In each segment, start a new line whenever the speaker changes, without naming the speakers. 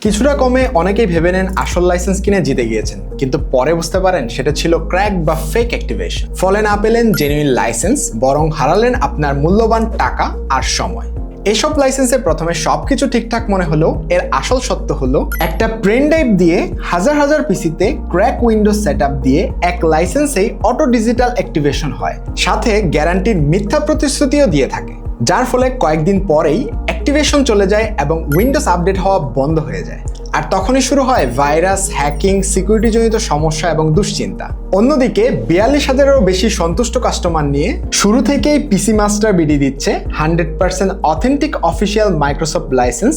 কিছুটা কমে অনেকেই ভেবে নেন আসল লাইসেন্স কিনে জিতে গিয়েছেন। কিন্তু পরে বুঝতে পারেন সেটা ছিল ক্র্যাক বা ফেক অ্যাক্টিভেশন ফলে না পেলেন জেনুইন লাইসেন্স বরং হারালেন আপনার মূল্যবান টাকা আর সময়। এসব লাইসেন্সে প্রথমে সবকিছু ঠিকঠাক মনে হলেও এর আসল সত্য হলো, একটা প্রেন ড্রাইভ দিয়ে হাজার হাজার পিসিতে ক্র্যাক উইন্ডোজ সেট দিয়ে এক লাইসেন্সেই অটো ডিজিটাল অ্যাক্টিভেশন হয়। সাথে গ্যারান্টির মিথ্যা প্রতিশ্রুতিও দিয়ে থাকে। যার ফলে কয়েকদিন পরেই অ্যাক্টিভেশন চলে যায় এবং উইন্ডোজ আপডেট হওয়া বন্ধ হয়ে যায়। আর তখনই শুরু হয় ভাইরাস, হ্যাকিং, সিকিউরিটিজনিত সমস্যা এবং দুশ্চিন্তা। অন্যদিকে বিয়াল্লিশ হাজারেরও বেশি সন্তুষ্ট কাস্টমার নিয়ে শুরু থেকেই পিসি মাস্টার বিডি দিচ্ছে hundred percent authentic official Microsoft licence,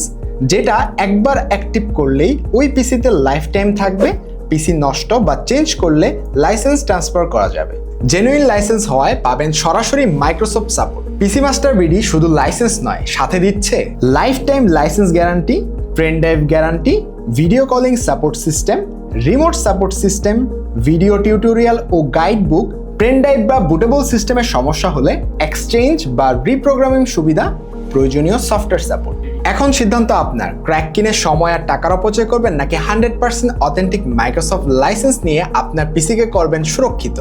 যেটা একবার অ্যাক্টিভ করলেই ওই পিসিতে লাইফ টাইম থাকবে পিসি নষ্ট বা চেঞ্জ করলে লাইসেন্স ট্রান্সফার করা যাবে। জেনুইন লাইসেন্স হওয়ায় পাবেন সরাসরি Microsoft support. PC Master BD শুধু লাইসেন্স নয়, সাথে দিচ্ছে lifetime licence guarantee friend drive guarantee, video calling support system, remote support system, video tutorial ও গাইড বুক, পেন ড্রাইভ বা বুটেবল সিস্টেমের সমস্যা হলে এক্সচেঞ্জ বা রিপ্রোগ্রামিং সুবিধা প্রয়োজনীয় সফটওয়্যার সাপোর্ট এখন সিদ্ধান্ত আপনার। ক্র্যাক কিনে সময় আর টাকার অপচয় করবেন নাকি hundred percent authentic Microsoft licence নিয়ে আপনার পিসিকে করবেন সুরক্ষিত?